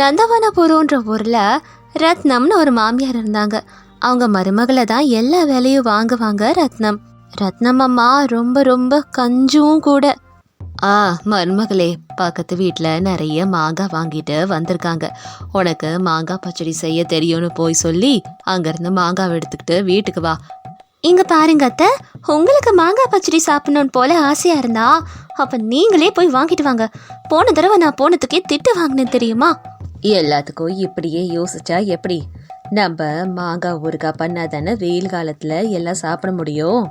நந்தவனபுரம்ன்ற ஊரில் ரத்னம்னு ஒரு மாமியார் இருந்தாங்க. அவங்க மருமகளை தான் எல்லா வேலையும் வாங்குவாங்க ரத்னம். ரத்னம் அம்மா ரொம்ப ரொம்ப கஞ்சும் கூட. ஆ மருமகளே பக்கத்து வீட்டில் நிறைய மாங்காய் வாங்கிட்டு வந்திருக்காங்க. உனக்கு மாங்காய் பச்சடி செய்ய தெரியும்னு போய் சொல்லி அங்கேருந்து மாங்காய் எடுத்துக்கிட்டு வீட்டுக்கு வா. இங்கே பாருங்க அத்தை உங்களுக்கு மாங்காய் பச்சடி சாப்பிடணும்னு போல ஆசையாக இருந்தா அப்போ நீங்களே போய் வாங்கிட்டு வாங்க. போன தடவை நான் போனதுக்கே திட்டு வாங்கினேன் தெரியுமா? எல்லாத்துக்கும் இப்படியே யோசிச்சா எப்படி? நம்ம மாங்காய் ஊறுகாய் பண்ணாதானே வெயில் காலத்துல எல்லாம் சாப்பிட முடியும்?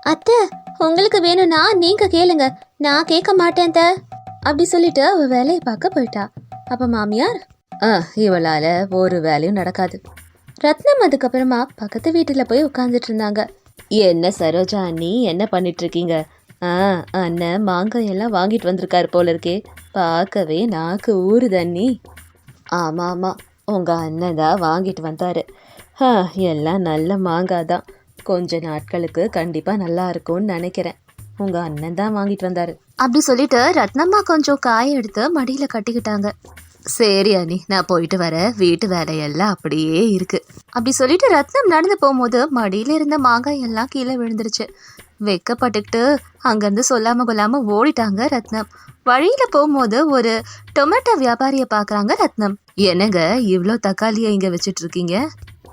அத்தை உங்களுக்கு வேணும்னா நீங்க கேளுங்க. நான் கேட்க மாட்டேன் அத்தை. அப்படி சொல்லிட்டு அவ வேலையை பார்க்க போயிட்டா. அப்ப மாமியார் ஆ இவளால ஒரு வேலையும் நடக்காது. ரத்னம் அதுக்கப்புறமா பக்கத்து வீட்டில் போய் உட்காந்துட்டு இருந்தாங்க. என்ன சரோஜா அண்ணி என்ன பண்ணிட்டு இருக்கீங்க? ஆ அண்ணன் மாங்காய் எல்லாம் வாங்கிட்டு வந்திருக்காரு போல இருக்கே. பார்க்கவே நாக்கு ஊறுது அண்ணி ஆமாம் ஆமாம் உங்கள் அண்ணன் தான் வாங்கிட்டு வந்தார். எல்லாம் நல்ல மாங்காய் தான். கொஞ்ச நாட்களுக்கு கண்டிப்பாக நல்லா இருக்கும்னு நினைக்கிறேன். உங்கள் அண்ணன் தான் வாங்கிட்டு வந்தார். அப்படி சொல்லிட்டு ரத்னம்மா கொஞ்சம் காய எடுத்து மடியில் கட்டிக்கிட்டாங்க. சரி அனி நான் போயிட்டு வரேன். வீட்டு வேலையெல்லாம் அப்படியே இருக்கு. அப்படி சொல்லிட்டு ரத்னம் நடந்து போகும்போது மடியில இருந்த மாங்காய் எல்லாம் கீழே விழுந்துருச்சு. வெக்கப்பட்டுக்கிட்டு அங்கேருந்து சொல்லாம கொள்ளாம ஓடிட்டாங்க ரத்னம். வழியில போகும்போது ஒரு டொமேட்டோ வியாபாரியை பார்க்கறாங்க ரத்னம். என்னங்க இவ்வளோ தக்காளியை இங்க வச்சிட்டு இருக்கீங்க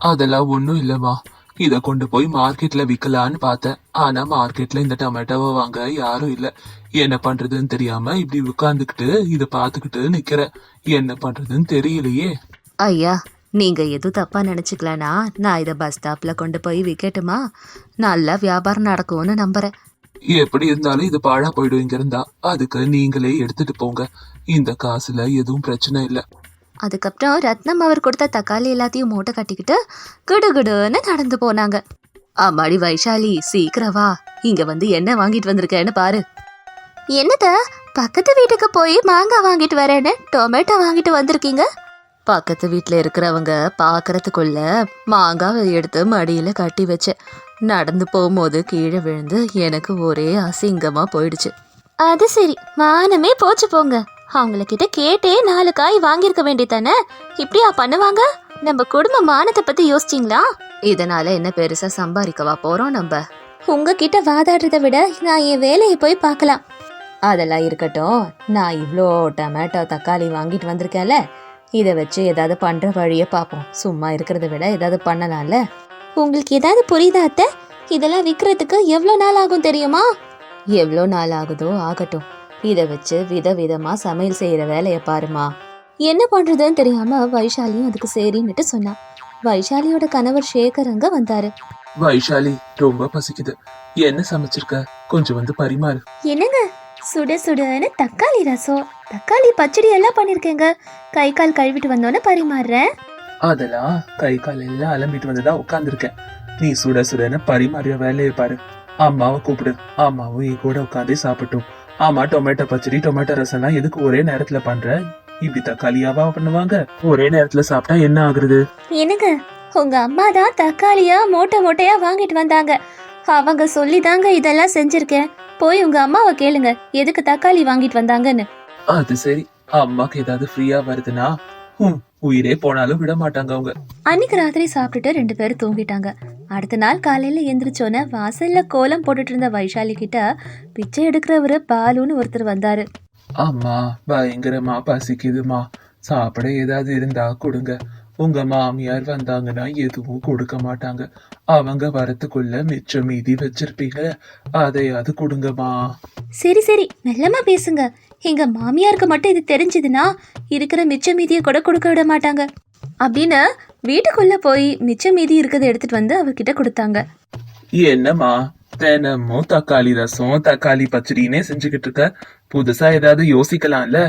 அதெல்லாம் ஒண்ணும் இல்லம்மா. இத கொண்டு போய் மார்க்கெட்ல விக்கலான்னு பார்த்தேன். ஆனா மார்க்கெட்ல இந்த டொமேட்டோவை வாங்க யாரும் இல்ல. என்ன பண்றதுன்னு தெரியாம இப்படி உட்கார்ந்துகிட்டு இத பாத்துக்கிட்டு நிக்கிறேன். என்ன பண்றதுன்னு தெரியலையே. ஐயா நீங்க எதுவும் தப்பா நினைச்சுக்கலனா நான் இதை பஸ் ஸ்டாப்ல கொண்டு போய் விற்கட்டுமா நல்லா வியாபாரம் நடக்கும்னு நம்புறேன். எப்படி இருந்தாலும் இது பாழா போயிடும் இங்க இருந்தா அதுக்கு நீங்களே எடுத்துட்டு போங்க. இந்த காசுல எதுவும் பிரச்சனை இல்ல. அதுக்கப்புறம் ரத்னம் அவர் கொடுத்த தக்காளி எல்லாத்தையும் மூட்டை கட்டிக்கிட்டு கிடுகிடுன்னு நடந்து போனாங்க. அம்மாடி வைஷாலி சீக்கிரம் வா. இங்க வந்து என்ன வாங்கிட்டு வந்திருக்கேன்னு பாரு. என்னத பக்கத்து வீட்டுக்கு போய் மாங்காய் வாங்கிட்டு வரேன்னு டொமேட்டோ வாங்கிட்டு வந்திருக்கீங்க? பக்கத்து வீட்டில் இருக்கிறவங்க பார்க்கறதுக்குள்ள மாங்காவை எடுத்து மடியில் கட்டி வச்சேன். நடந்து போகும்போது கீழே விழுந்து எனக்கு ஒரே அசிங்கமாக போயிடுச்சு. அது சரி. மானமே போச்சு போங்க. அவங்கள கிட்ட கேட்டே நாலு காய் வாங்கியிருக்க வேண்டியதானே? இப்படியா பண்ணுவாங்க? நம்ம குடும்ப மானத்தை பத்தி யோசிச்சிங்களா? இதனால என்ன பெருசா சம்பாதிக்கவா போறோம் நம்ம? உங்ககிட்ட வாதாடுறதை விட நான் என் வேலையை போய் பார்க்கலாம். அதெல்லாம் இருக்கட்டும். நான் இவ்வளோ டொமேட்டோ தக்காளி வாங்கிட்டு வந்திருக்கேன்ல. இதை வச்சு ஏதாவது பண்ற வழியை பார்ப்போம். சும்மா இருக்கிறத விட ஏதாவது பண்ணலாம்ல? உங்களுக்கு ஏதாவது புரியுதா அத்தை? இதெல்லாம் விற்கிறதுக்கு எவ்வளோ நாள் ஆகும் தெரியுமா? எவ்வளோ நாள் ஆகுதோ ஆகட்டும். இதை வச்சு விதவிதமா சமையல் செய்யற வேலையை பாருமா. என்ன பண்றதுன்னு தெரியாம வைஷாலியும் அதுக்கு சரின்னுட்டு சொன்னா வைஷாலியோட கணவர் சேகர் அங்க வந்தாரு. வைஷாலி ரொம்ப பசிக்குது. என்ன சமைச்சிருக்க? கொஞ்சம் வந்து பரிமாறு. என்னங்க? சுட சுடன்னு தக்காளி ரசம். தக்காளி பச்சடி எல்லாம் பண்ணிருக்கேங்க. கை கால் கழுவிட்டு வந்தோன்னே பரிமாறுறேன். அதெல்லாம் கை கால் எல்லாம் அலம்பிட்டு வந்துதான் உட்கார்ந்துருக்கேன். நீ சுட சுடன்னு பரிமாறிய வேலையை பாரு. அம்மாவை கூப்பிடு. அம்மாவும் என் கூட உட்காந்து சாப்பிட்டோம். ஆமா டொமேட்டோ பச்சடி டொமேட்டோ ரசம்லாம் எதுக்கு ஒரே நேரத்துல பண்ற? இப்படி தக்காளியாவா பண்ணுவாங்க? ஒரே நேரத்துல சாப்பிட்டா என்ன ஆகுறது? என்னங்க உங்க அம்மா தான் தக்காளியா மூட்டை மூட்டையா வாங்கிட்டு வந்தாங்க. அவங்க சொல்லி தாங்க இதெல்லாம் செஞ்சிருக்கேன். போய் உங்க அம்மாவை கேளுங்க எதுக்கு தக்காளி வாங்கிட்டு வந்தாங்கன்னு. அது சரி. அம்மாக்கு ஏதாவது ஃப்ரீயா வருதுன்னா உயிரே போனாலும் விட மாட்டாங்க அவங்க. அன்னைக்கு ராத்திரி சாப்பிட்டுட்டு ரெண்டு பேரும் தூங்கிட்டாங்க. அடுத்த நாள் காலையில எந்திரிச்சோன்னே வாசல்ல கோலம் போட்டுட்டு இருந்த வைஷாலி கிட்ட பிச்சை எடுக்கிறவரு பாலுன்னு ஒருத்தர் வந்தாரு. அம்மா பயங்கரமா பசிக்குதுமா சாப்பிட ஏதாவது இருந்தா கொடுங்க. உங்க மாமியார் வந்தாங்கன்னா எதுவும் கொடுக்க மாட்டாங்க. அவங்க வரத்துக்குள்ள மிச்சம் மீதி வச்சிருப்பீங்க. அதையாவது கொடுங்கம்மா. சரி சரி. மெல்லமா பேசுங்க. எங்க மாமியாருக்கு மட்டும் இது தெரிஞ்சதுன்னா இருக்கிற மிச்ச மீதியை கூட கொடுக்க விட மாட்டாங்க. அப்படின்னு வீட்டுக்குள்ள போய் மிச்ச மீதி இருக்கிறத எடுத்துட்டு வந்து அவர்கிட்ட கொடுத்தாங்க. என்னம்மா தினமும் தக்காளி ரசம் தக்காளி பச்சடினே செஞ்சுக்கிட்டு இருக்க? புதுசா ஏதாவது யோசிக்கலாம்ல?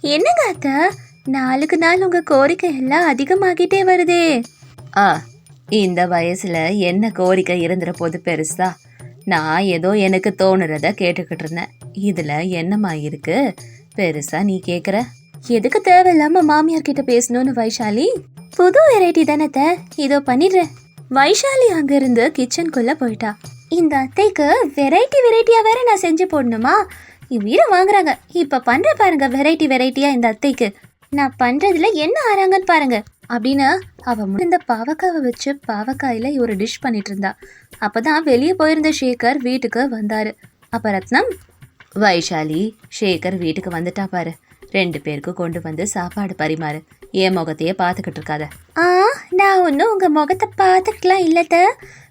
என்னங்க அத்தை? நாளுக்கு நாள் உங்க கோரிக்கை எல்லாம் அதிகமாகிட்டே வருதே. ஆ இந்த வயசுல என்ன கோரிக்கை இருந்துற போது பெருசா? நான் ஏதோ எனக்கு தோணுறத கேட்டுக்கிட்டு இருந்தேன். இதுல என்னம்மா இருக்கு? பெருசா நீ கேக்குற? எதுக்கு தேவையில்லாம மாமியார் கிட்ட பேசணும்னு வைஷாலி? புது வெரைட்டி தானே இதோ பண்ணிடுறேன். வைஷாலி அங்கிருந்து கிச்சனுக்குள்ள போயிட்டா. இந்த அத்தைக்கு வெரைட்டி வெரைட்டியா வேற நான் செஞ்சு போடணுமா? உயிரை வாங்குறாங்க. இப்ப பண்ற பாருங்க வெரைட்டி வெரைட்டியா இந்த அத்தைக்கு. நான் பண்றதுல என்ன ஆறாங்கன்னு பாருங்க. அப்படின்னு அவ இந்த பாவக்காவை வச்சு பாவக்காயில ஒரு டிஷ் பண்ணிட்டு இருந்தா. அப்பதான் வெளியே போயிருந்த ஷேகர் வீட்டுக்கு வந்தாரு. அப்ப ரத்னம் வைஷாலி ஷேகர் வீட்டுக்கு வந்துட்டா பாரு. ரெண்டு பேருக்கு கொண்டு வந்து சாப்பாடு பரிமாறு. என் முகத்தையே பார்த்துக்கிட்டு இருக்காத. ஆ நான் ஒன்றும் உங்க முகத்தை பார்த்துக்கலாம் இல்லத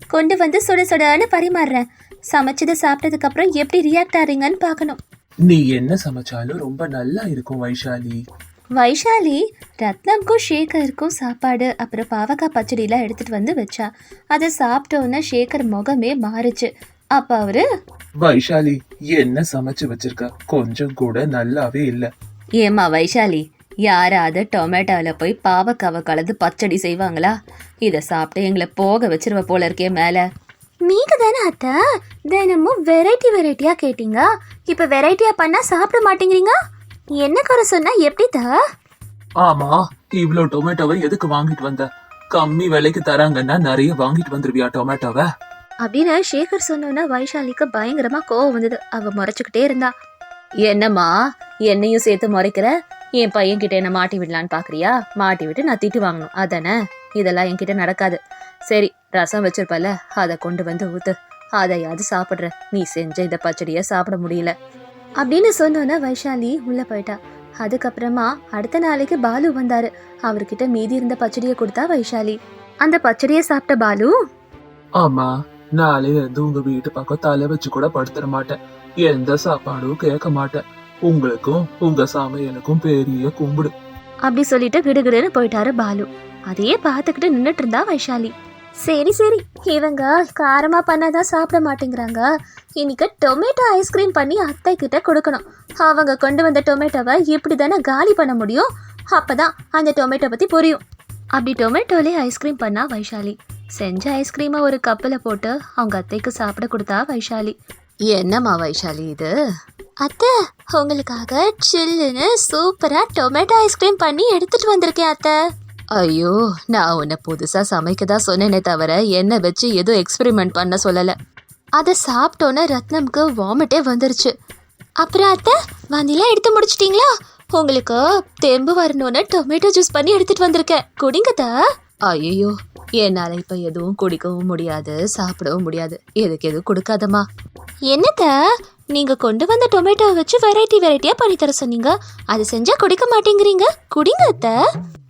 கொண்டு வந்து சுட சுடன்னு பரிமாறுறேன். சமைச்சதை சாப்பிட்டதுக்கு அப்புறம் எப்படி ரியாக்ட் ஆறீங்கன்னு பார்க்கணும். நீ என்ன சமைச்சாலும் ரொம்ப நல்லா இருக்கும் வைஷாலி. வைஷாலி ரத்னம்க்கும் ஷேகருக்கும் சாப்பாடு அப்புறம் பாவக்காய் பச்சடிலாம் எடுத்துட்டு வந்து வச்சா. அதை சாப்பிட்டோன்னே ஷேகர் முகமே மாறுச்சு. அப்ப அவரு வைஷாலி என்ன சமைச்சு வச்சிருக்க? கொஞ்சம் கூட நல்லாவே இல்ல. ஏம்மா வைஷாலி யாராவது டொமேட்டோவில் போய் பாவக்காவை கலந்து பச்சடி செய்வாங்களா? இதை சாப்பிட்டு எங்களை போக வச்சிருவ போல இருக்கே மேலே. நீங்க தானே அத்தை? தினமும் வெரைட்டி வெரைட்டியா கேட்டீங்க. இப்ப வெரைட்டியா பண்ணா சாப்பிட மாட்டேங்கிறீங்க? என்ன குறை சொன்னா? எப்படி தா? ஆமா இவ்ளோ டொமேட்டோவை எதுக்கு வாங்கிட்டு வந்த? கம்மி விலைக்கு தராங்கன்னா நிறைய வாங்கிட்டு வந்துருவியா டொமேட்டோவை? அப்படின்னு சேகர் சொன்னோன்னா வைஷாலிக்கு பயங்கரமா கோவம் வந்தது. அவ முறைச்சுக்கிட்டே இருந்தா. என்னம்மா என்னையும் சேர்த்து முறைக்கிற? என் பையன் கிட்ட என்ன மாட்டி விடலான்னு பாக்குறியா? மாட்டி விட்டு நான் திட்டு வாங்கணும். அதானே? இதெல்லாம் என்கிட்ட நடக்காது. சரி ரசம் வச்சிருப்பல அதை கொண்டு வந்து ஊத்து. அதையாவது சாப்பிடுற நீ செஞ்ச இந்த பச்சடியை சாப்பிட முடியல. அப்படின்னு சொன்னோன்னே வைஷாலி உள்ள போயிட்டா. அதுக்கப்புறமா அடுத்த நாளைக்கு பாலு வந்தாரு. அவர்கிட்ட மீதி இருந்த பச்சடியை கொடுத்தா வைஷாலி. அந்த பச்சடியை சாப்பிட்ட பாலு? ஆமா நாளையில இருந்து உங்க வீட்டு பக்கம் தலை வச்சு கூட படுத்துற மாட்டேன். எந்த சாப்பாடும் கேட்க மாட்டேன். உங்களுக்கும் உங்க சமையலுக்கும் பெரிய கும்பிடு. அப்படி சொல்லிட்டு கிடுகிடுன்னு போயிட்டாரு பாலு. அதையே பார்த்துக்கிட்டு நின்னுட்டு இருந்தா வைஷாலி. சரி சரி. இவங்க காரமாக பண்ணாதான் சாப்பிட மாட்டேங்கிறாங்க. இன்னைக்கு டொமேட்டோ ஐஸ்கிரீம் பண்ணி அத்தை கிட்ட கொடுக்கணும். அவங்க கொண்டு வந்த டொமேட்டோவை இப்படி தானே காலி பண்ண முடியும்? அப்பதான் அந்த டொமேட்டோ பற்றி புரியும். அப்படி டொமேட்டோலே ஐஸ்கிரீம் பண்ணா வைஷாலி. செஞ்ச ஐஸ்கிரீமை ஒரு கப்பில் போட்டு அவங்க அத்தைக்கு சாப்பிட கொடுத்தா வைஷாலி. என்னம்மா வைஷாலி இது? அத்தை உங்களுக்காக சில்லுன்னு சூப்பராக டொமேட்டோ ஐஸ்கிரீம் பண்ணி எடுத்துகிட்டு வந்திருக்கேன் அத்தை. ஐயோ நான் உன்னை புதுசா சமைக்க தான் சொன்னேனே தவிர என்ன வச்சு எதுவும் எக்ஸ்பெரிமெண்ட் பண்ண சொல்லல. அதை சாப்பிட்டோன்னே ரத்னம்க்கு வாமிட்டே வந்துருச்சு. அப்புறம் அத்தை வந்திலாம் எடுத்து முடிச்சிட்டீங்களா? உங்களுக்கு தெம்பு வரணும்னு டொமேட்டோ ஜூஸ் பண்ணி எடுத்துட்டு வந்திருக்கேன். குடிங்கத்த ஐயோ என்னால இப்ப எதுவும் குடிக்கவும் முடியாது சாப்பிடவும் முடியாது. எதுக்கு எதுவும் கொடுக்காதம்மா. என்னத்த நீங்க கொண்டு வந்த டொமேட்டோ வச்சு வெரைட்டி வெரைட்டியா பண்ணி தர சொன்னீங்க. அது செஞ்சா குடிக்க மாட்டேங்கிறீங்க. குடிங்க அத்த.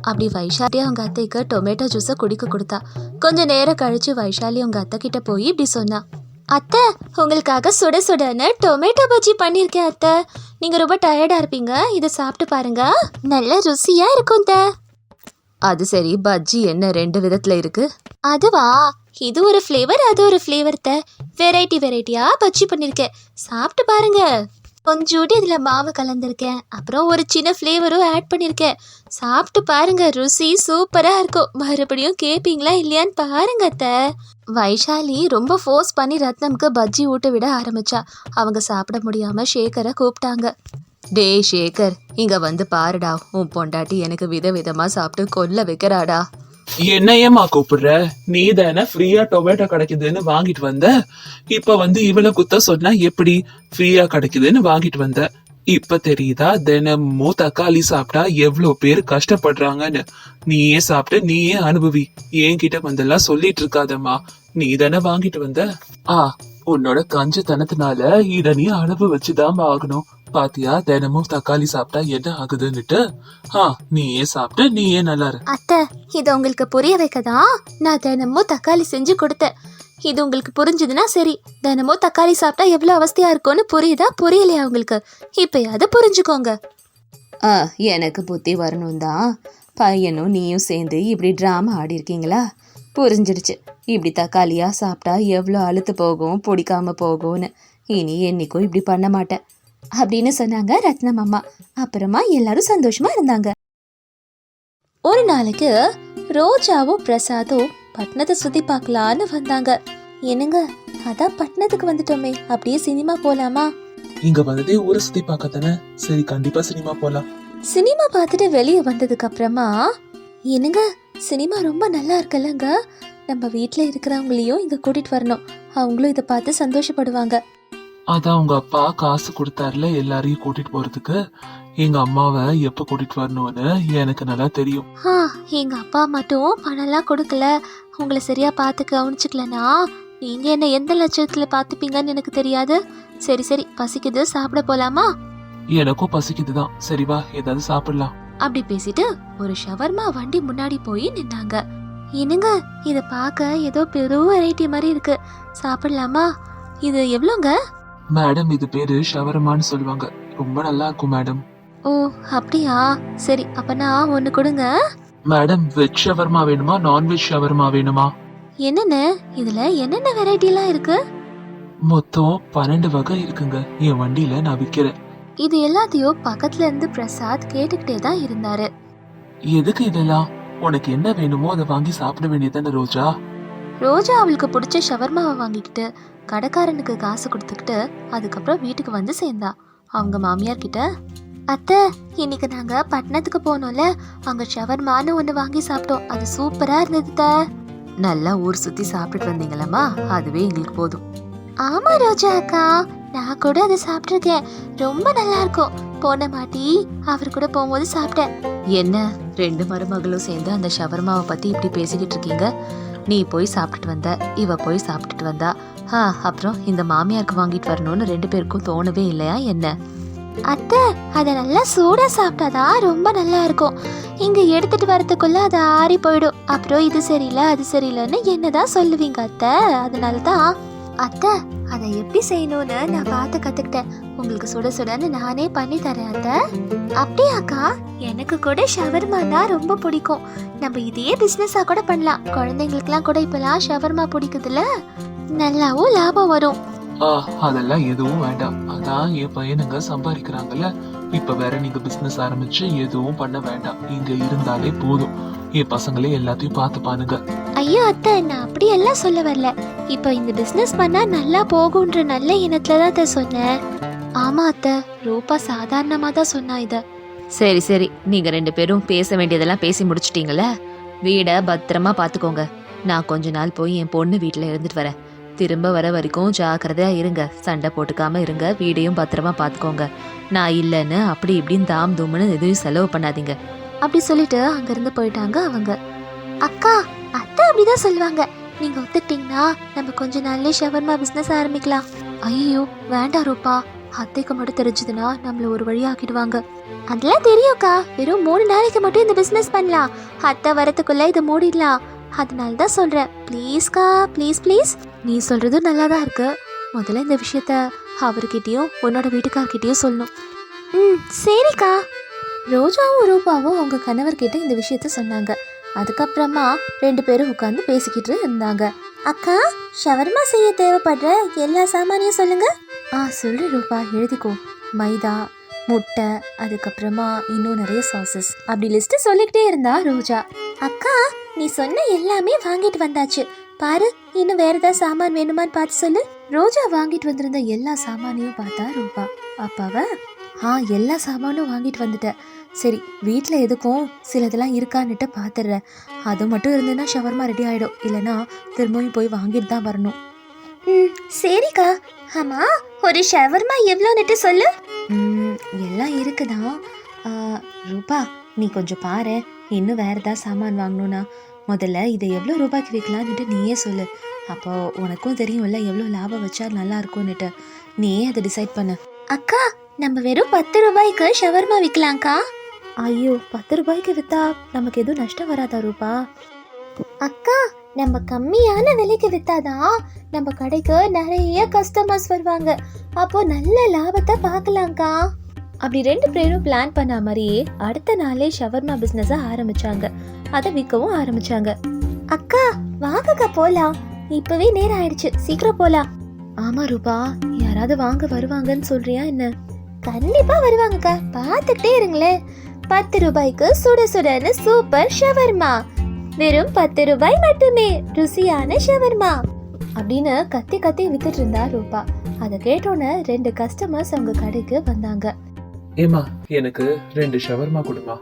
அப்படி வைஷாலி அவங்க அத்தைக்கு டொமேட்டோ ஜூஸை குடிக்க கொடுத்தா. கொஞ்ச நேரம் கழிச்சு வைஷாலி அவங்க அத்தை கிட்ட போய் இப்படி சொன்னா. அத்தை உங்களுக்காக சுட சுடன்னு டொமேட்டோ பஜ்ஜி பண்ணியிருக்கேன் அத்தை. நீங்க ரொம்ப டயர்டா இருப்பீங்க. இதை சாப்பிட்டு பாருங்க. நல்ல ருசியா இருக்கும் த அது சரி. பஜ்ஜி என்ன ரெண்டு விதத்துல இருக்கு? அதுவா. இது ஒரு ஃப்ளேவர் அது ஒரு ஃப்ளேவர் த வெரைட்டி வெரைட்டியா பஜ்ஜி பண்ணிருக்கேன். சாப்பிட்டு பாருங்க. கொஞ்சோண்டு இதில் மாவு கலந்துருக்கேன். அப்புறம் ஒரு சின்ன ஃப்ளேவரும் ஆட் பண்ணியிருக்கேன் சாப்பிட்டு பாருங்க ருசி சூப்பராக இருக்கும். மறுபடியும் கேட்பீங்களா இல்லையான்னு பாருங்க அத்தை. வைஷாலி ரொம்ப ஃபோர்ஸ் பண்ணி ரத்னம்க்கு பஜ்ஜி ஊட்ட விட ஆரம்பிச்சா. அவங்க சாப்பிட முடியாமல் ஷேகரை கூப்பிட்டாங்க. டேய் ஷேகர் இங்கே வந்து பாருடா. உன் பொண்டாட்டி எனக்கு விதவிதமாக சாப்பிட்டு கொல்ல வைக்கிறாடா. என்னையம்மா கூப்பிடுற? நீ தானே ஃப்ரீயா டொமேட்டோ கிடைக்குதுன்னு வாங்கிட்டு வந்த? இப்ப வந்து இவளை குத்த சொன்னா எப்படி ஃப்ரீயா கிடைக்குதுன்னு வாங்கிட்டு வந்த? இப்ப தெரியுதா? தினமும் தக்காளி சாப்பிட்டா எவ்வளவு பேர் கஷ்டப்படுறாங்கன்னு. நீயே சாப்பிட்டு நீயே அனுபவி. என்கிட்ட வந்தெல்லாம் சொல்லிட்டு இருக்காதம்மா. நீ தானே வாங்கிட்டு வந்த? ஆ உன்னோட கஞ்சத்தனத்தினால இத நீ அனுபவிச்சுதான் ஆகணும். பாத்தியா? தினமும் தக்காளி சாப்பிட்டா என்ன ஆகுதுன்னுட்டு? ஆ நீயே சாப்பிட்டு நீயே நல்லா இரு. அத்தை இது உங்களுக்கு புரிய வைக்க தான் நான் தினமும் தக்காளி செஞ்சு கொடுத்தேன். இது உங்களுக்கு புரிஞ்சுதுன்னா சரி. தினமும் தக்காளி சாப்பிட்டா எவ்வளோ அவஸ்தையா இருக்கும்னு புரியுதா? புரியலையா உங்களுக்கு? இப்பயாவது புரிஞ்சுக்கோங்க. ஆ எனக்கு புத்தி வரணும் தான் பையனும் நீயும் சேர்ந்து இப்படி ட்ராமா ஆடி இருக்கீங்களா? புரிஞ்சிடுச்சு. இப்படி தக்காளியாக சாப்பிட்டா எவ்வளோ அழுத்து போகும் பிடிக்காம போகும்னு. இனி என்னைக்கும் இப்படி பண்ண மாட்டேன். அப்படின்னு சொன்னாங்க ரத்னம் அம்மா. அப்புறமா எல்லாரும் சந்தோஷமா இருந்தாங்க. ஒரு நாளைக்கு ரோஜாவும் பிரசாதும் பட்டணத்தை சுத்தி பார்க்கலான்னு வந்தாங்க. என்னங்க அதான் பட்டணத்துக்கு வந்துட்டோமே அப்படியே சினிமா போலாமா? இங்க வந்ததே ஊரை சுத்தி பார்க்க தானே சரி கண்டிப்பா சினிமா போலாம். சினிமா பார்த்துட்டு வெளியே வந்ததுக்கு அப்புறமா என்னங்க சினிமா ரொம்ப நல்லா இருக்குல்லங்க. நம்ம வீட்டில் இருக்கிறவங்களையும் இங்கே கூட்டிட்டு வரணும். அவங்களும் இதை பார்த்து சந்தோஷப்படுவாங்க. அதான் உங்க அப்பா காசு கொடுத்தாருல எல்லாரையும் கூட்டிட்டு போறதுக்கு. எங்க அம்மாவை எப்ப கூட்டிட்டு வரணும்னு எனக்கு நல்லா தெரியும். ஆ எங்க அப்பா மட்டும் பணம்லாம் கொடுக்கல. உங்களை சரியா பார்த்து கவனிச்சுக்கலனா நீங்க என்ன எந்த லட்சத்துல பார்த்துப்பீங்கன்னு எனக்கு தெரியாது. சரி சரி பசிக்குது சாப்பிட போலாமா? எனக்கும் பசிக்குதுதான். சரி வா ஏதாவது சாப்பிடலாம். அப்படி பேசிட்டு ஒரு ஷவர்மா வண்டி முன்னாடி போய் நின்னாங்க. என்னங்க இத பார்க்க ஏதோ பெரும் வெரைட்டி மாதிரி இருக்கு. சாப்பிடலாமா? இது எவ்வளோங்க? மேடம் இது பேரு ஷவரமான்னு சொல்லுவாங்க. ரொம்ப நல்லா இருக்கும் மேடம் ஓ அப்படியா? சரி அப்பனா ஒன்று கொடுங்க. மேடம் வெஜ் ஷவர்மா வேணுமா? நான்வெஜ் ஷவர்மா வேணுமா? என்னென்ன? இதுல என்னென்ன வெரைட்டிலாம் இருக்கு? மொத்தம் பன்னெண்டு வகை இருக்குங்க. என் வண்டியில நான் விக்கிறேன். இது எல்லாத்தையும் பக்கத்துல இருந்து பிரசாத் கேட்டுக்கிட்டே தான் இருந்தாரு. எதுக்கு இதெல்லாம்? உனக்கு என்ன வேணுமோ அதை வாங்கி சாப்பிட வேண்டியதானே ரோஜா? ரோஜா அவளுக்கு பிடிச்ச ஷவர்மாவை வாங்கிக்கிட்டு கடைக்காரனுக்கு காசு கொடுத்துக்கிட்டு அதுக்கப்புறம் வீட்டுக்கு வந்து சேர்ந்தா. அவங்க மாமியார் கிட்ட அத்தை இன்னைக்கு நாங்க பட்டணத்துக்கு போனோம்ல அங்க ஷவர்மான்னு ஒன்று வாங்கி சாப்பிட்டோம். அது சூப்பரா இருந்தது த நல்லா ஊர் சுத்தி சாப்பிட்டுட்டு வந்தீங்களம்மா? அதுவே எங்களுக்கு போதும். ஆமா ரோஜா அக்கா நான் கூட அதை சாப்பிட்ருக்கேன் ரொம்ப நல்லா இருக்கும். போன மாட்டி அவர் கூட போகும்போது சாப்பிட்டேன். என்ன? ரெண்டு மருமகளும் சேர்ந்து அந்த ஷவர்மாவை பத்தி இப்படி பேசிக்கிட்டு இருக்கீங்க? நீ போய் சாப்பிட்டுட்டு வந்த இவ போய் சாப்பிட்டுட்டு வந்தா ஆ அப்புறம் இந்த மாமியாருக்கு வாங்கிட்டு வரணும்னு ரெண்டு பேருக்கும் தோணவே இல்லையா என்ன? அத்தை அதை நல்லா சூடா சாப்பிட்டாதான் ரொம்ப நல்லா இருக்கும். இங்க எடுத்துட்டு வரதுக்குள்ள அது ஆறி போயிடும். அப்புறம் இது சரியில்லை அது சரியில்லைன்னு என்னதான் சொல்லுவீங்க அத்தை? அதனால தான் அத்தை அதை எப்படி செய்யணும்னு நான் பார்த்து கத்துக்கிட்டேன். உங்களுக்கு சுட சுடன்னு நானே பண்ணி தரேன் அத்தை. அப்படியாக்கா எனக்கு கூட ஷவர்மானா ரொம்ப பிடிக்கும். நம்ம இதே பிஸ்னஸாக கூட பண்ணலாம். குழந்தைங்களுக்குலாம் கூட இப்பெல்லாம் ஷவர்மா பிடிக்குதுல்ல? நல்லாவும் லாபம் வரும். அதெல்லாம் எதுவும் வேண்டாம். அதான் என் பையனுங்க சம்பாதிக்கிறாங்கல்ல. இப்ப வேற நீங்க பிசினஸ் ஆரம்பிச்சு எதுவும் பண்ண வேண்டாம். இங்க இருந்தாலே போதும். என் பசங்களே எல்லாத்தையும் பார்த்துப்பானுங்க ஐயோ அத்தை நான் அப்படியெல்லாம் சொல்ல வரல. இப்போ இந்த பிஸ்னஸ் பண்ணா நல்லா போகுன்ற நல்ல எண்ணத்துல தான் அத்தை சொன்னேன். ஆமா அத்தை ரூபா சாதாரணமாக தான் சொன்னா இதை. சரி சரி. நீங்க ரெண்டு பேரும் பேச வேண்டியதெல்லாம் பேசி முடிச்சிட்டீங்களே வீடை பத்திரமா பார்த்துக்கோங்க நான் கொஞ்ச நாள் போய் என் பொண்ணு வீட்டில் இருந்துட்டு வரேன். திரும்ப வர வரைக்கும் ஜாக்கிரதையா இருங்க. சண்டை போட்டுக்காம இருங்க. வீடையும் பத்திரமா பார்த்துக்கோங்க நான் இல்லைன்னு அப்படி இப்படின்னு தாம் தூம்னு எதுவும் செலவு பண்ணாதீங்க. அப்படி சொல்லிட்டு அங்கிருந்து போயிட்டாங்க அவங்க. அக்கா அத்தை அப்படிதான் சொல்லுவாங்க. நீங்க ஒத்துக்கிட்டீங்கன்னா நம்ம கொஞ்ச நாள்லயே ஷவர்மா பிசினஸ் ஆரம்பிக்கலாம். ஐயோ வேண்டாம் ரூபா. அத்தைக்கு மட்டும் தெரிஞ்சதுன்னா நம்மள ஒரு வழி ஆக்கிடுவாங்க. அதெல்லாம் தெரியும்க்கா வெறும் மூணு நாளைக்கு மட்டும் இந்த பிசினஸ் பண்ணலாம். அத்தை வரத்துக்குள்ள இதை மூடிடலாம். அதனால தான் சொல்றேன். ப்ளீஸ்க்கா ப்ளீஸ் ப்ளீஸ் நீ சொல்றதும் நல்லா தான் இருக்கு. முதல்ல இந்த விஷயத்த அவர்கிட்டயும் உன்னோட வீட்டுக்கார்கிட்டயும் சொல்லணும். ம் சரிக்கா. ரோஜாவும் ரூபாவும் அவங்க கணவர்கிட்ட இந்த விஷயத்த சொன்னாங்க. அதுக்கப்புறமா ரெண்டு பேரும் உட்காந்து பேசிக்கிட்டு இருந்தாங்க. அக்கா ஷவர்மா செய்ய தேவைப்படுற எல்லா சாமானியும் சொல்லுங்க. ஆ சொல்லு ரூபா எழுதிக்கோ. மைதா முட்டை அதுக்கப்புறமா இன்னும் நிறைய சாசஸ் அப்படி லிஸ்ட் சொல்லிக்கிட்டே இருந்தா ரோஜா. அக்கா நீ சொன்ன எல்லாமே வாங்கிட்டு வந்தாச்சு. பாரு இன்னும் வேற ஏதாவது சாமான் வேணுமான்னு பார்த்து சொல்லு. ரோஜா வாங்கிட்டு வந்திருந்த எல்லா சாமானையும் பார்த்தா ரூபா. அப்பாவ ஆ எல்லா சாமானும் வாங்கிட்டு வந்துட்டேன். சரி வீட்டில் எதுக்கும் சிலதெல்லாம் இருக்கான்னுட்டு பார்த்துடுறேன் அது மட்டும் இருந்ததுன்னா ஷவர்மா ரெடி ஆகிடும் இல்லைன்னா திரும்பவும் போய் வாங்கிட்டு தான் வரணும். ம் சரிக்கா. ஆமா ஒரு ஷவர்மா எவ்வளோன்னுட்டு சொல்லு. ம் எல்லாம் இருக்குதான் ரூபா நீ கொஞ்சம் பாரு. இன்னும் வேற ஏதாவது சாமான் வாங்கணும்னா. முதல்ல இதை எவ்வளோ ரூபாய்க்கு விற்கலான்னுட்டு நீயே சொல்லு. அப்போ உனக்கும் தெரியும்ல எவ்வளோ லாபம் வச்சா நல்லா இருக்கும்னுட்டு. நீயே அதை டிசைட் பண்ணு. அக்கா நம்ம வெறும் பத்து ரூபாய்க்கு ஷவர்மா விற்கலாம்க்கா ஐயோ பத்து ரூபாய்க்கு வித்தா நமக்கு எதுவும் நஷ்டம் வராதா ரூபா? அக்கா நம்ம கம்மியான விலைக்கு வித்தாதான் நம்ம கடைக்கு நிறைய கஸ்டமர்ஸ் வருவாங்க. அப்போ நல்ல லாபத்தை பார்க்கலாம்க்கா. அப்படி ரெண்டு பேரும் பிளான் பண்ண மாதிரியே அடுத்த நாளே ஷவர்மா பிசினஸ ஆரம்பிச்சாங்க. அதை விற்கவும் ஆரம்பிச்சாங்க. அக்கா வாங்கக்கா போலாம். இப்பவே நேரம் ஆயிடுச்சு. சீக்கிரம் போலாம். ஆமா ரூபா. யாராவது வாங்க வருவாங்கன்னு சொல்றியா என்ன? கண்டிப்பா வருவாங்கக்கா. பார்த்துக்கிட்டே இருங்களேன். பத்து ரூபாய்க்கு சுட சுடன்னு சூப்பர் ஷவர்மா. வெறும் பத்து ரூபாய் மட்டுமே. ருசியான ஷவர்மா. அப்படின்னு கத்தி கத்தி வித்துட்டு இருந்தா ரூபா. அதை கேட்டோன்னே ரெண்டு கஸ்டமர்ஸ் அவங்க கடைக்கு வந்தாங்க. ஏமா எனக்கு ரெண்டு ஷவர்மா கொடுமா.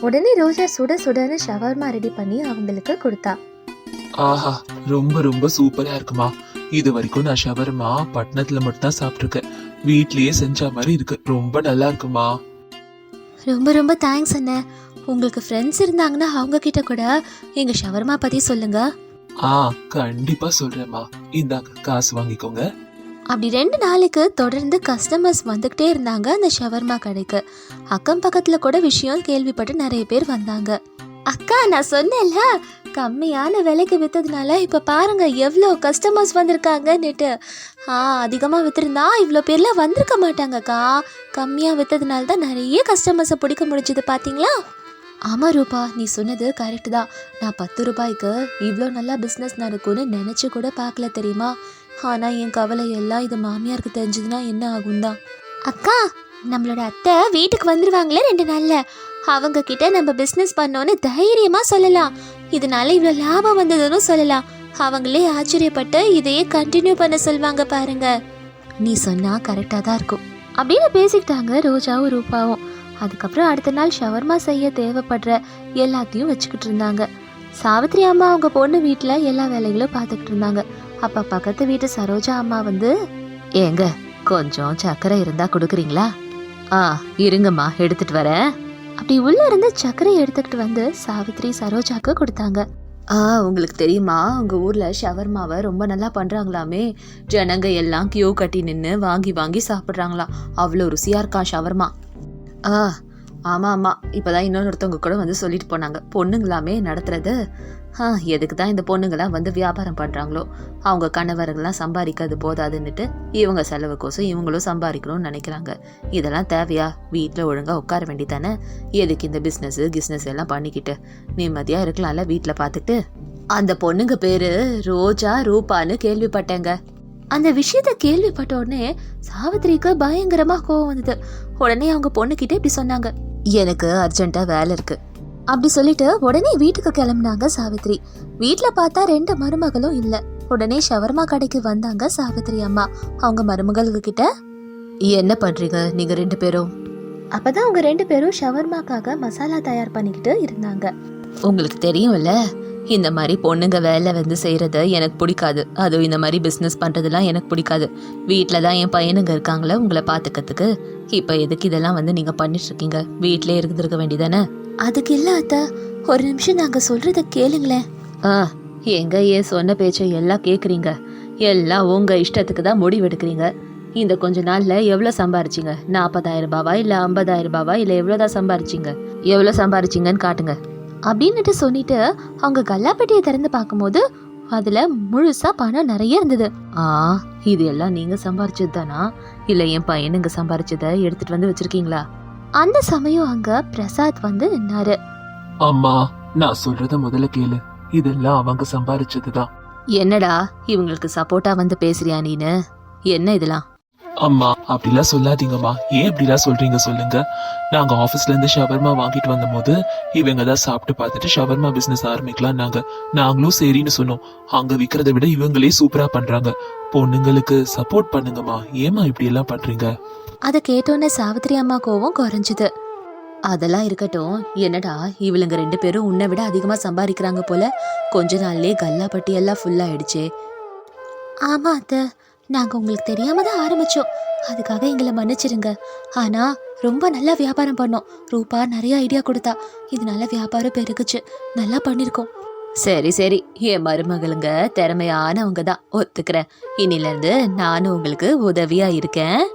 உடனே ரோஜா சுட சுடன்னு ஷவர்மா ரெடி பண்ணி அவங்களுக்கு கொடுத்தா. ஆஹா ரொம்ப ரொம்ப சூப்பரா இருக்குமா. இது வரைக்கும் நான் ஷவர்மா பட்டணத்துல மட்டும் தான் சாப்பிட்டுருக்கேன். வீட்லயே செஞ்ச மாதிரி இருக்கு. ரொம்ப நல்லா இருக்குமா? ரொம்ப ரொம்ப தேங்க்ஸ் அண்ணே. உங்களுக்கு ஃப்ரெண்ட்ஸ் இருந்தாங்கன்னா அவங்க கிட்ட கூட எங்க ஷவர்மா பத்தி சொல்லுங்க. ஆ கண்டிப்பா சொல்றேம்மா. இந்தாங்க காசு வாங்கிக்கோங்க. அப்படி ரெண்டு நாளைக்கு தொடர்ந்து கஸ்டமர்ஸ் வந்துக்கிட்டே இருந்தாங்க அந்த ஷவர்மா கடைக்கு. அக்கம் பக்கத்துல கூட விஷயம் கேள்விப்பட்டு நிறைய பேர் வந்தாங்க. அக்கா நான் சொன்னேன்ல கம்மியான விலைக்கு விற்றதுனால இப்போ பாருங்க எவ்வளோ கஸ்டமர்ஸ் வந்திருக்காங்கன்னுட்டு. ஆ அதிகமாக விற்றுருந்தா இவ்வளோ பேர்லாம் வந்திருக்க மாட்டாங்கக்கா. கம்மியாக விற்றதுனால தான் நிறைய கஸ்டமர்ஸை பிடிக்க முடிஞ்சது பார்த்தீங்களா ஆமாம் ரூபா நீ சொன்னது கரெக்டு தான். நான் பத்து ரூபாய்க்கு இவ்வளோ நல்லா பிஸ்னஸ் நடக்கும்னு நினச்சி கூட பார்க்கல தெரியுமா? ஆனால் என் கவலை எல்லாம் இது மாமியாருக்கு தெரிஞ்சதுன்னா என்ன ஆகும் தான் அக்கா நம்மளோட அத்தை வீட்டுக்கு வந்துடுவாங்களே ரெண்டு நாளில். அவங்க கிட்ட நம்ம பிஸ்னஸ் பண்ணோன்னு தைரியமா சொல்லலாம். இதனால இவ்வளோ லாபம் வந்ததுன்னு சொல்லலாம். அவங்களே ஆச்சரியப்பட்டு இதையே கண்டினியூ பண்ண சொல்லுவாங்க பாருங்க. நீ சொன்னா கரெக்டாக தான் இருக்கும். அப்படின்னு பேசிக்கிட்டாங்க ரோஜாவும் ரூபாவும். அதுக்கப்புறம் அடுத்த நாள் ஷவர்மா செய்ய தேவைப்படுற எல்லாத்தையும் வச்சுக்கிட்டு இருந்தாங்க. சாவித்ரி அம்மா அவங்க பொண்ணு வீட்டில் எல்லா வேலைகளும் பார்த்துக்கிட்டு இருந்தாங்க. அப்போ பக்கத்து வீட்டு சரோஜா அம்மா வந்து ஏங்க கொஞ்சம் சர்க்கரை இருந்தால் கொடுக்குறீங்களா? ஆ இருங்கம்மா எடுத்துட்டு வரேன். அப்படி உள்ள இருந்து சர்க்கரையை எடுத்துக்கிட்டு வந்து சாவித்ரி சரோஜாக்கு கொடுத்தாங்க. ஆ உங்களுக்கு தெரியுமா? உங்க ஊர்ல ஷவர்மாவை ரொம்ப நல்லா பண்றாங்களாமே. ஜனங்க எல்லாம் கியூ கட்டி நின்று வாங்கி வாங்கி சாப்பிட்றாங்களாம் அவ்வளோ ருசியா இருக்கா ஷவர்மா. ஆ ஆமாம் ஆமாம் இப்போதான் இன்னொருத்தவங்க கூட வந்து சொல்லிட்டு போனாங்க. பொண்ணுங்களாமே நடத்துறது. எதுக்கு தான் இந்த பொண்ணுங்களாம் வந்து வியாபாரம் பண்ணுறாங்களோ அவங்க கணவர்கள்லாம் சம்பாதிக்கிறது போதாதுன்னுட்டு இவங்க செலவுக்கோசம் இவங்களும் சம்பாதிக்கணும்னு நினைக்கிறாங்க. இதெல்லாம் தேவையா? வீட்டில் ஒழுங்காக உட்கார வேண்டியதானே எதுக்கு இந்த பிஸ்னஸ்ஸு கிஸ்னஸ் எல்லாம் பண்ணிக்கிட்டு? நிம்மதியாக இருக்கலாம்ல வீட்டில் பார்த்துட்டு அந்த பொண்ணுங்க பேர் ரோஜா ரூபான்னு கேள்விப்பட்டேங்க. அந்த விஷயத்த கேள்விப்பட்ட உடனே சாவித்திரிக்கு பயங்கரமாக கோவம் வந்தது. உடனே அவங்க பொண்ணுக்கிட்டே இப்படி சொன்னாங்க. எனக்கு அர்ஜென்ட்டாக வேலை இருக்குது அப்படி சொல்லிட்டு உடனே வீட்டுக்கு கிளம்புனாங்க சாவித்ரி. வீட்டில் பார்த்தா ரெண்டு மருமகளும் இல்ல. உடனே ஷவர்மா கடைக்கு வந்தாங்க சாவித்ரி அம்மா. அவங்க மருமகளுக்கு கிட்ட என்ன பண்றீங்க? நீங்க ரெண்டு பேரும்? அப்பதான் அவங்க ரெண்டு பேரும் ஷவர்மாக்காக மசாலா தயார் பண்ணிக்கிட்டு இருந்தாங்க. உங்களுக்கு தெரியும்ல இந்த மாதிரி பொண்ணுங்க வேலை வந்து செய்கிறது எனக்கு பிடிக்காது. அதுவும் இந்த மாதிரி பிஸ்னஸ் பண்ணுறதுலாம் எனக்கு பிடிக்காது. வீட்டில் தான் என் பையனுங்க இருக்காங்களே உங்களை பார்த்துக்கிறதுக்கு. இப்போ எதுக்கு இதெல்லாம் வந்து நீங்கள் பண்ணிட்டு இருக்கீங்க? வீட்டிலே இருந்திருக்க வேண்டியதானே? அதுக்கு இல்லை அத்தா ஒரு நிமிஷம் நாங்கள் சொல்கிறத கேளுங்களேன். ஆ எங்க ஏன் சொன்ன பேச்சை எல்லாம் கேட்குறீங்க எல்லாம் உங்கள் இஷ்டத்துக்கு தான் முடிவெடுக்கிறீங்க. இந்த கொஞ்ச நாள்ல எவ்வளோ சம்பாரிச்சிங்க? நாற்பதாயிரம் ரூபாவா இல்லை ஐம்பதாயிரம் ரூபாவா இல்லை எவ்வளோதான் சம்பாரிச்சிங்க? எவ்வளோ சம்பாரிச்சிங்கன்னு காட்டுங்க. அப்படின்னுட்டு சொல்லிட்டு அவங்க கல்லாப்பெட்டியை திறந்து பார்க்கும்போது அதுல முழுசா பணம் நிறைய இருந்தது. ஆ இது எல்லாம் நீங்க சம்பாரிச்சது தானா இல்ல என் பையனுங்க சம்பாரிச்சத எடுத்துட்டு வந்து வச்சிருக்கீங்களா? அந்த சமயம் அங்க பிரசாத் வந்து நின்னாரு. அம்மா நான் சொல்றத முதல்ல கேளு. இதெல்லாம் அவங்க சம்பாரிச்சதுதான். என்னடா இவங்களுக்கு சப்போர்ட்டா வந்து பேசுறியா நீனு? என்ன இதெல்லாம்? அம்மா அப்படிலாம் சொல்லாதீங்கம்மா. ஏன் இப்படிலாம் சொல்றீங்க சொல்லுங்க. நாங்க ஆபீஸ்ல இருந்து ஷவர்மா வாங்கிட்டு வந்தபோது இவங்க தான் சாப்பிட்டு பார்த்துட்டு ஷவர்மா பிசினஸ் ஆரம்பிக்கலாம் நாங்க. நாங்களும் சரின்னு சொன்னோம். அங்க விக்கிறதை விட இவங்களே சூப்பரா பண்றாங்க. பொண்ணுங்களுக்கு சப்போர்ட் பண்ணுங்கம்மா. ஏமா இப்படி எல்லாம் பண்றீங்க? அதை கேட்டோன்னே சாவித்திரி அம்மா கோவம் குறைஞ்சுது. அதெல்லாம் இருக்கட்டும். என்னடா இவளுங்க ரெண்டு பேரும் உன்னை விட அதிகமா சம்பாதிக்கிறாங்க போல. கொஞ்ச நாள்லயே கல்லாப்பட்டி எல்லாம் ஃபுல் ஆயிடுச்சே. ஆமா அத்தை. நாங்க உங்களுக்கு தெரியாம தான் ஆரம்பிச்சோம். அதுக்காக எங்களை மன்னிச்சிருங்க. ஆனா ரொம்ப நல்லா வியாபாரம் பண்ணோம். ரூபா நிறைய ஐடியா கொடுத்தா. இதனால வியாபாரம் பெருகுச்சு. நல்லா பண்ணிருக்கோம். சரி சரி. என் மருமகளுங்க திறமையானவங்க தான். ஒத்துக்கிறேன். இன்னிலருந்து நானும் உங்களுக்கு உதவியா இருக்கேன்.